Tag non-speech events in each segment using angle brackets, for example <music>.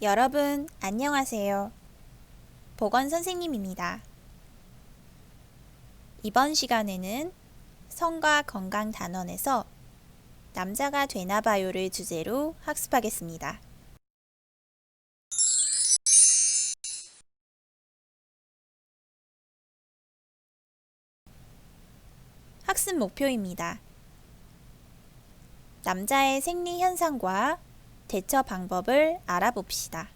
여러분, 안녕하세요. 보건 선생님입니다. 이번 시간에는 성과 건강 단원에서 남자가 되나봐요를 주제로 학습하겠습니다. 학습 목표입니다. 남자의 생리 현상과 대처 방법을 알아봅시다.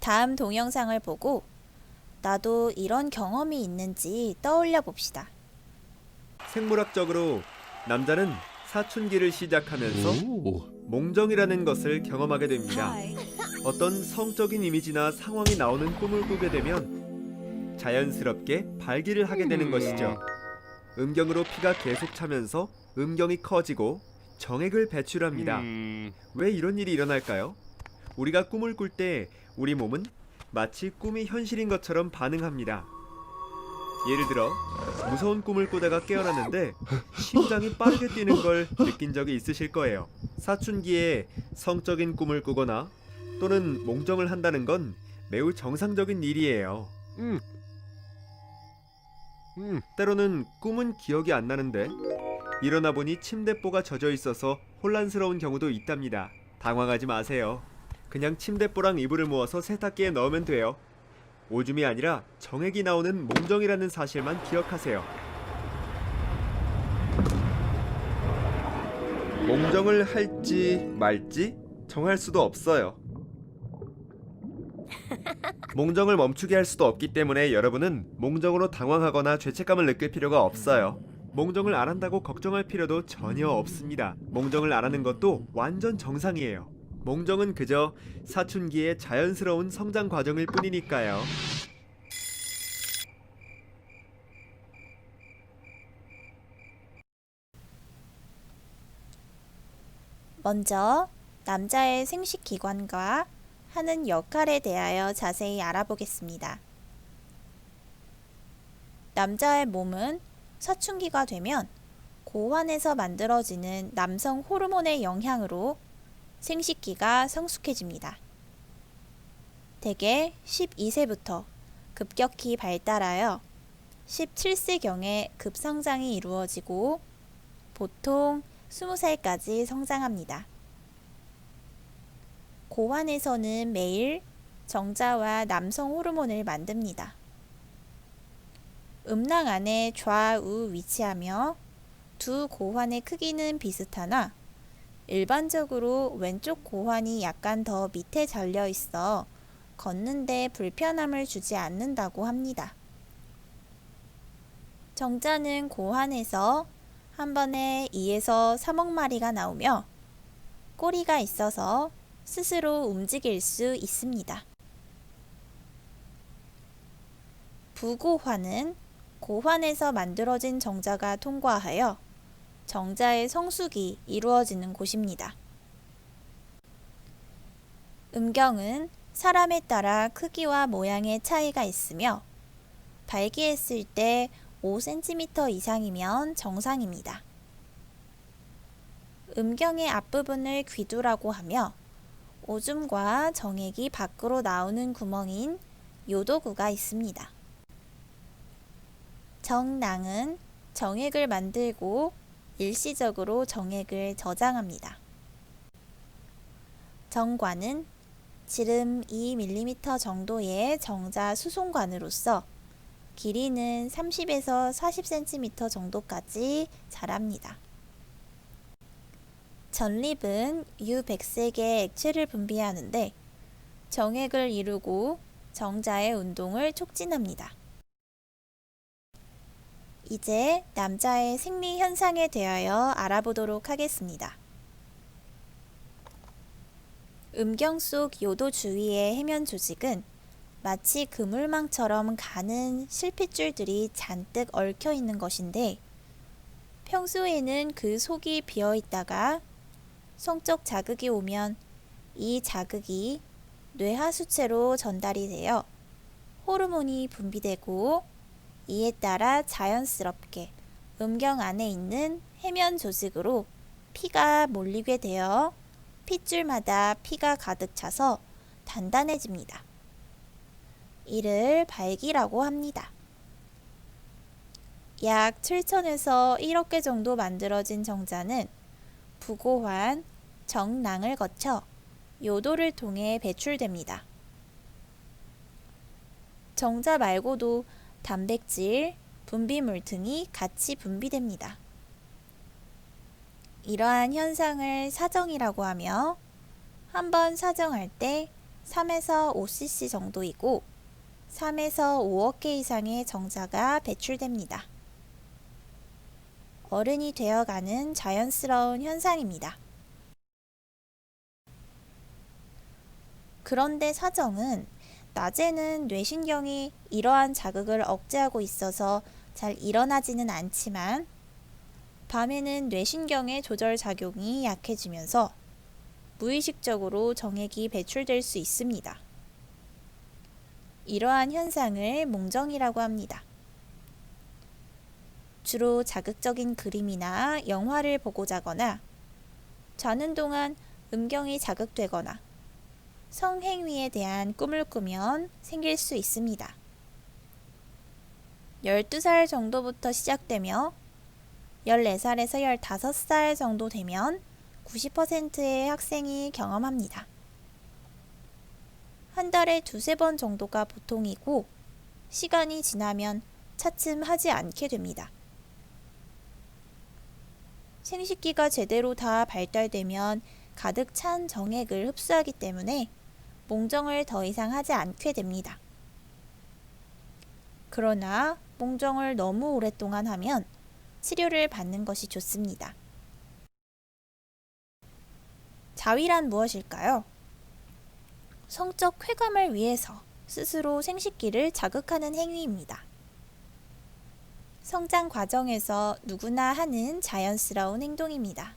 다음 동영상을 보고 나도 이런 경험이 있는지 떠올려 봅시다. 생물학적으로 남자는 사춘기를 시작하면서 오, 몽정이라는 것을 경험하게 됩니다. 어떤 성적인 이미지나 상황이 나오는 꿈을 꾸게 되면 자연스럽게 발기를 하게 되는 것이죠. 음경으로 피가 계속 차면서 음경이 커지고 정액을 배출합니다. 음, 왜 이런 일이 일어날까요? 우리가 꿈을 꿀 때 우리 몸은 마치 꿈이 현실인 것처럼 반응합니다. 예를 들어 무서운 꿈을 꾸다가 깨어났는데 심장이 빠르게 뛰는 걸 느낀 적이 있으실 거예요. 사춘기에 성적인 꿈을 꾸거나 또는 몽정을 한다는 건 매우 정상적인 일이에요. 음, 음, 때로는 꿈은 기억이 안 나는데 일어나 보니 침대보가 젖어 있어서 혼란스러운 경우도 있답니다. 당황하지 마세요. 그냥 침대보랑 이불을 모아서 세탁기에 넣으면 돼요. 오줌이 아니라 정액이 나오는 몽정이라는 사실만 기억하세요. 몽정을 할지 말지 정할 수도 없어요. <laughs> 몽정을 멈추게 할 수도 없기 때문에 여러분은 몽정으로 당황하거나 죄책감을 느낄 필요가 없어요. 몽정을 안 한다고 걱정할 필요도 전혀 없습니다. 몽정을 안 하는 것도 완전 정상이에요. 몽정은 그저 사춘기의 자연스러운 성장 과정일 뿐이니까요. 먼저 남자의 생식 기관과 하는 역할에 대하여 자세히 알아보겠습니다. 남자의 몸은 사춘기가 되면 고환에서 만들어지는 남성 호르몬의 영향으로 생식기가 성숙해집니다. 대개 12세부터 급격히 발달하여 17세경에 급성장이 이루어지고 보통 20살까지 성장합니다. 고환에서는 매일 정자와 남성 호르몬을 만듭니다. 음낭 안에 좌우 위치하며 두 고환의 크기는 비슷하나 일반적으로 왼쪽 고환이 약간 더 밑에 잘려 있어 걷는데 불편함을 주지 않는다고 합니다. 정자는 고환에서 한 번에 2에서 3억 마리가 나오며 꼬리가 있어서 스스로 움직일 수 있습니다. 부고환은 고환에서 만들어진 정자가 통과하여 정자의 성숙이 이루어지는 곳입니다. 음경은 사람에 따라 크기와 모양의 차이가 있으며 발기했을 때 5cm 이상이면 정상입니다. 음경의 앞부분을 귀두라고 하며 오줌과 정액이 밖으로 나오는 구멍인 요도구가 있습니다. 정낭은 정액을 만들고 일시적으로 정액을 저장합니다. 정관은 지름 2mm 정도의 정자 수송관으로서 길이는 30에서 40cm 정도까지 자랍니다. 전립은 유백색의 액체를 분비하는데 정액을 이루고 정자의 운동을 촉진합니다. 이제 남자의 생리 현상에 대하여 알아보도록 하겠습니다. 음경 속 요도 주위의 해면 조직은 마치 그물망처럼 가는 실핏줄들이 잔뜩 얽혀 있는 것인데 평소에는 그 속이 비어 있다가 성적 자극이 오면 이 자극이 뇌하수체로 전달이 되어 호르몬이 분비되고 이에 따라 자연스럽게 음경 안에 있는 해면 조직으로 피가 몰리게 되어 핏줄마다 피가 가득 차서 단단해집니다. 이를 발기라고 합니다. 약 7천에서 1억 개 정도 만들어진 정자는 부고환, 정낭을 거쳐 요도를 통해 배출됩니다. 정자 말고도 단백질, 분비물 등이 같이 분비됩니다. 이러한 현상을 사정이라고 하며 한 번 사정할 때 3에서 5cc 정도이고 3에서 5억 개 이상의 정자가 배출됩니다. 어른이 되어가는 자연스러운 현상입니다. 그런데 사정은 낮에는 뇌신경이 이러한 자극을 억제하고 있어서 잘 일어나지는 않지만 밤에는 뇌신경의 조절 작용이 약해지면서 무의식적으로 정액이 배출될 수 있습니다. 이러한 현상을 몽정이라고 합니다. 주로 자극적인 그림이나 영화를 보고 자거나 자는 동안 음경이 자극되거나 성행위에 대한 꿈을 꾸면 생길 수 있습니다. 12살 정도부터 시작되며 14살에서 15살 정도 되면 90%의 학생이 경험합니다. 한 달에 두세 번 정도가 보통이고 시간이 지나면 차츰 하지 않게 됩니다. 생식기가 제대로 다 발달되면 가득 찬 정액을 흡수하기 때문에 몽정을 더 이상 하지 않게 됩니다. 그러나 몽정을 너무 오랫동안 하면 치료를 받는 것이 좋습니다. 자위란 무엇일까요? 성적 쾌감을 위해서 스스로 생식기를 자극하는 행위입니다. 성장 과정에서 누구나 하는 자연스러운 행동입니다.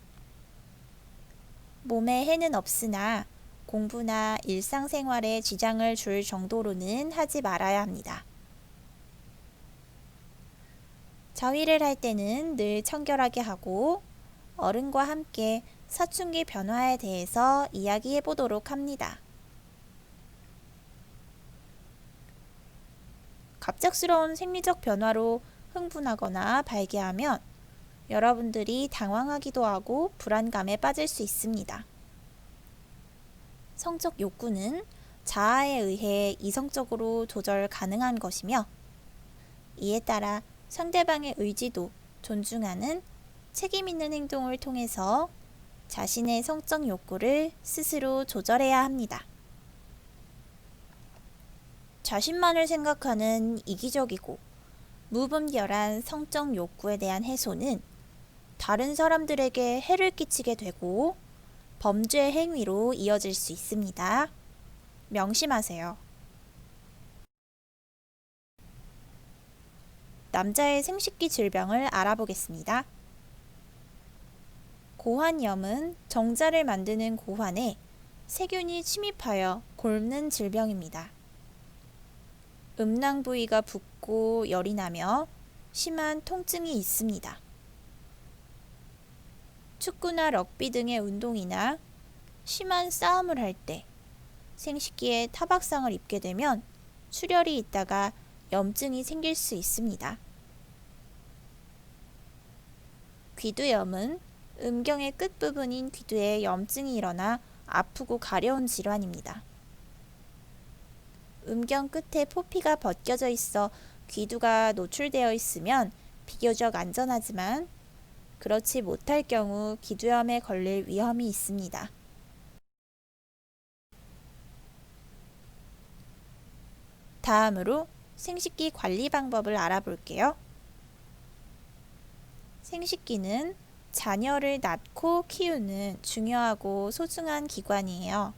몸에 해는 없으나 공부나 일상생활에 지장을 줄 정도로는 하지 말아야 합니다. 자위를 할 때는 늘 청결하게 하고 어른과 함께 사춘기 변화에 대해서 이야기해 보도록 합니다. 갑작스러운 생리적 변화로 흥분하거나 발기하면 여러분들이 당황하기도 하고 불안감에 빠질 수 있습니다. 성적 욕구는 자아에 의해 이성적으로 조절 가능한 것이며 이에 따라 상대방의 의지도 존중하는 책임 있는 행동을 통해서 자신의 성적 욕구를 스스로 조절해야 합니다. 자신만을 생각하는 이기적이고 무분별한 성적 욕구에 대한 해소는 다른 사람들에게 해를 끼치게 되고 범죄 행위로 이어질 수 있습니다. 명심하세요. 남자의 생식기 질병을 알아보겠습니다. 고환염은 정자를 만드는 고환에 세균이 침입하여 곪는 질병입니다. 음낭 부위가 붓고 열이 나며 심한 통증이 있습니다. 축구나 럭비 등의 운동이나 심한 싸움을 할 때 생식기에 타박상을 입게 되면 출혈이 있다가 염증이 생길 수 있습니다. 귀두염은 음경의 끝부분인 귀두에 염증이 일어나 아프고 가려운 질환입니다. 음경 끝에 포피가 벗겨져 있어 귀두가 노출되어 있으면 비교적 안전하지만 그렇지 못할 경우 기두염에 걸릴 위험이 있습니다. 다음으로 생식기 관리 방법을 알아볼게요. 생식기는 자녀를 낳고 키우는 중요하고 소중한 기관이에요.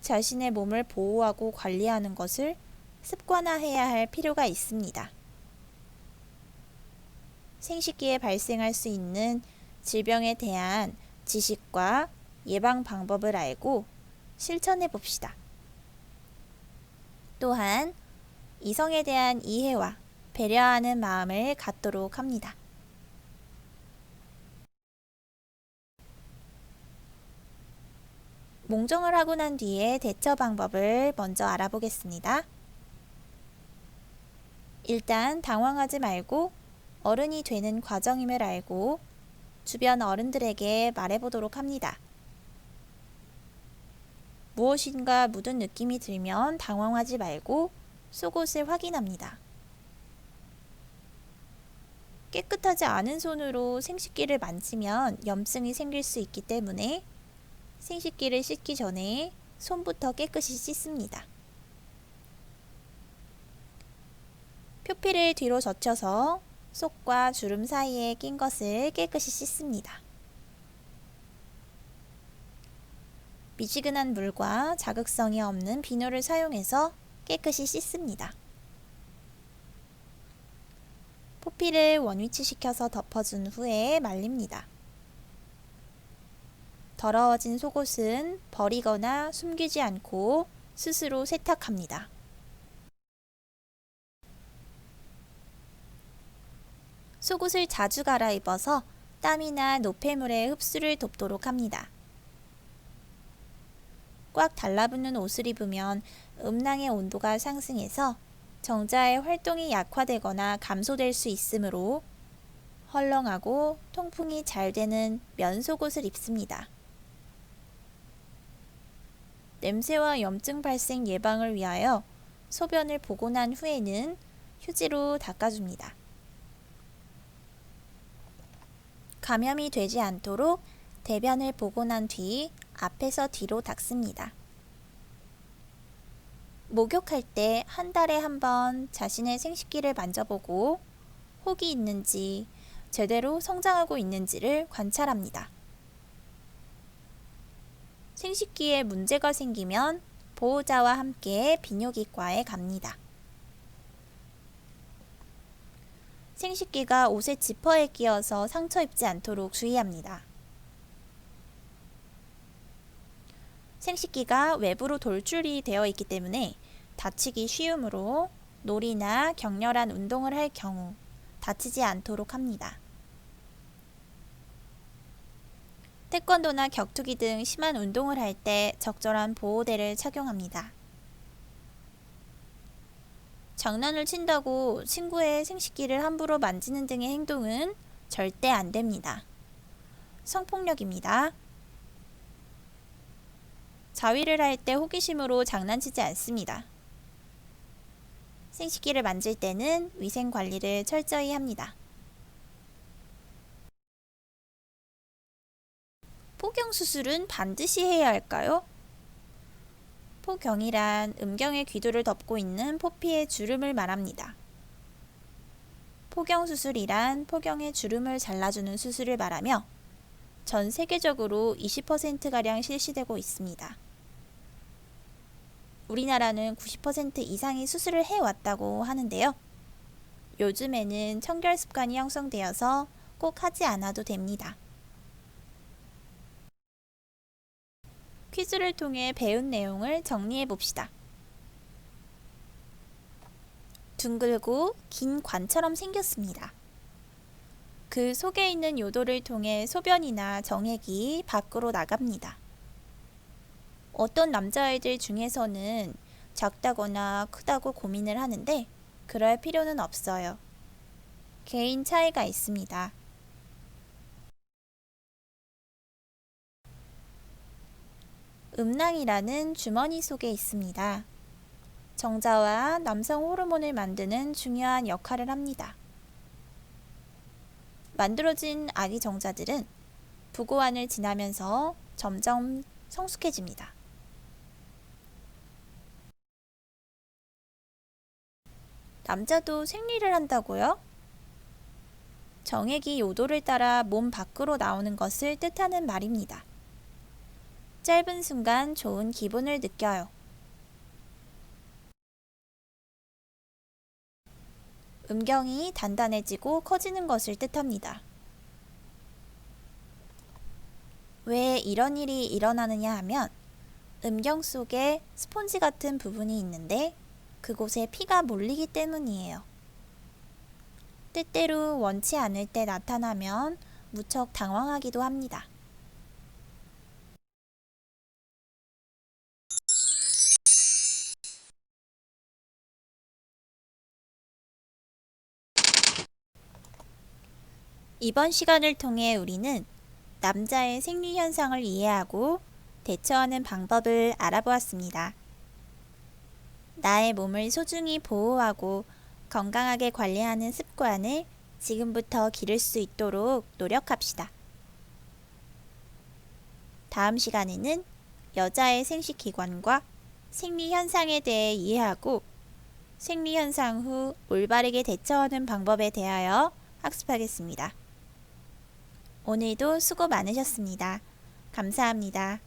자신의 몸을 보호하고 관리하는 것을 습관화해야 할 필요가 있습니다. 생식기에 발생할 수 있는 질병에 대한 지식과 예방 방법을 알고 실천해 봅시다. 또한 이성에 대한 이해와 배려하는 마음을 갖도록 합니다. 몽정을 하고 난 뒤에 대처 방법을 먼저 알아보겠습니다. 일단 당황하지 말고 어른이 되는 과정임을 알고 주변 어른들에게 말해보도록 합니다. 무엇인가 묻은 느낌이 들면 당황하지 말고 속옷을 확인합니다. 깨끗하지 않은 손으로 생식기를 만지면 염증이 생길 수 있기 때문에 생식기를 씻기 전에 손부터 깨끗이 씻습니다. 표피를 뒤로 젖혀서 속과 주름 사이에 낀 것을 깨끗이 씻습니다. 미지근한 물과 자극성이 없는 비누를 사용해서 깨끗이 씻습니다. 포피를 원위치시켜서 덮어준 후에 말립니다. 더러워진 속옷은 버리거나 숨기지 않고 스스로 세탁합니다. 속옷을 자주 갈아입어서 땀이나 노폐물의 흡수를 돕도록 합니다. 꽉 달라붙는 옷을 입으면 음낭의 온도가 상승해서 정자의 활동이 약화되거나 감소될 수 있으므로 헐렁하고 통풍이 잘 되는 면 속옷을 입습니다. 냄새와 염증 발생 예방을 위하여 소변을 보고 난 후에는 휴지로 닦아줍니다. 감염이 되지 않도록 대변을 보고 난 뒤 앞에서 뒤로 닦습니다. 목욕할 때 한 달에 한 번 자신의 생식기를 만져보고 혹이 있는지 제대로 성장하고 있는지를 관찰합니다. 생식기에 문제가 생기면 보호자와 함께 비뇨기과에 갑니다. 생식기가 옷의 지퍼에 끼어서 상처 입지 않도록 주의합니다. 생식기가 외부로 돌출이 되어 있기 때문에 다치기 쉬우므로 놀이나 격렬한 운동을 할 경우 다치지 않도록 합니다. 태권도나 격투기 등 심한 운동을 할 때 적절한 보호대를 착용합니다. 장난을 친다고 친구의 생식기를 함부로 만지는 등의 행동은 절대 안 됩니다. 성폭력입니다. 자위를 할 때 호기심으로 장난치지 않습니다. 생식기를 만질 때는 위생 관리를 철저히 합니다. 포경 수술은 반드시 해야 할까요? 포경이란 음경의 귀두를 덮고 있는 포피의 주름을 말합니다. 포경 수술이란 포경의 주름을 잘라주는 수술을 말하며 전 세계적으로 20%가량 실시되고 있습니다. 우리나라는 90% 이상이 수술을 해왔다고 하는데요. 요즘에는 청결 습관이 형성되어서 꼭 하지 않아도 됩니다. 퀴즈를 통해 배운 내용을 정리해 봅시다. 둥글고 긴 관처럼 생겼습니다. 그 속에 있는 요도를 통해 소변이나 정액이 밖으로 나갑니다. 어떤 남자아이들 중에서는 작다거나 크다고 고민을 하는데 그럴 필요는 없어요. 개인 차이가 있습니다. 음낭이라는 주머니 속에 있습니다. 정자와 남성 호르몬을 만드는 중요한 역할을 합니다. 만들어진 아기 정자들은 부고환을 지나면서 점점 성숙해집니다. 남자도 생리를 한다고요? 정액이 요도를 따라 몸 밖으로 나오는 것을 뜻하는 말입니다. 짧은 순간 좋은 기분을 느껴요. 음경이 단단해지고 커지는 것을 뜻합니다. 왜 이런 일이 일어나느냐 하면 음경 속에 스폰지 같은 부분이 있는데 그곳에 피가 몰리기 때문이에요. 때때로 원치 않을 때 나타나면 무척 당황하기도 합니다. 이번 시간을 통해 우리는 남자의 생리 현상을 이해하고 대처하는 방법을 알아보았습니다. 나의 몸을 소중히 보호하고 건강하게 관리하는 습관을 지금부터 기를 수 있도록 노력합시다. 다음 시간에는 여자의 생식기관과 생리 현상에 대해 이해하고 생리 현상 후 올바르게 대처하는 방법에 대하여 학습하겠습니다. 오늘도 수고 많으셨습니다. 감사합니다.